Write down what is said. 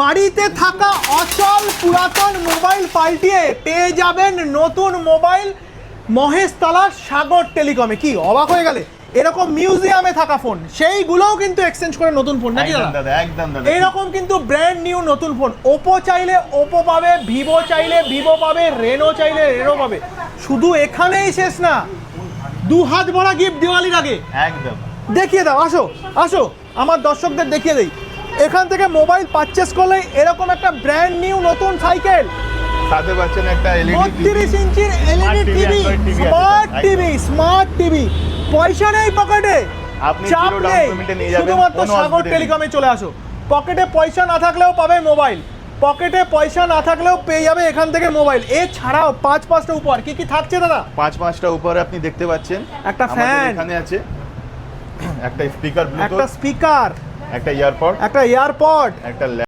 বাড়িতে থাকা অচল পুরাতন মোবাইল পাল্টিয়ে পেয়ে যাবেন নতুন মোবাইল মহেশতলা সাগর টেলিকমে। কি অবাক হয়ে গেলে? এরকম মিউজিয়ামে থাকা ফোন সেইগুলোও কিন্তু এক্সচেঞ্জ করে নতুন ফোন নাকি দাদা? একদম দাদা। এইরকম কিন্তু ব্র্যান্ড নিউ নতুন ফোন ওপো চাইলে ওপো পাবে ভিভো চাইলে ভিভো পাবে রেনো চাইলে রেনো পাবে। শুধু এখানেই শেষ না দু হাত ভরা গিফট দিওয়ালির আগে। একদম। দেখিয়ে দাও আসো আসো আমার দর্শকদের দেখিয়ে দেই। এখান থেকে মোবাইল পারচেস করলে এরকম একটা ব্র্যান্ড নিউ নতুন সাইকেল সাথে পাচ্ছেন একটা এলইডি বত্রিশ ইঞ্চির LED TV smart TV smart TV পয়সা নেই পকেটে আপনি payment এ নিয়ে যাবেন, শুধুমাত্র সাগর টেলিকমে চলে আসো। পকেটে পয়সা না থাকলেও পাবে মোবাইল পকেটে পয়সা না থাকলেও পেয়ে যাবে এখান থেকে মোবাইল এছাড়াও পাঁচ পাঁচটা উপহার। কি কি থাকছে দাদা? পাঁচ পাঁচটা উপরে আপনি দেখতে পাচ্ছেন। একটা fan। এখানে আছে। একটা স্পিকার একটা স্পিকার একটা ইয়ারপড একটা ইয়ারপড একটা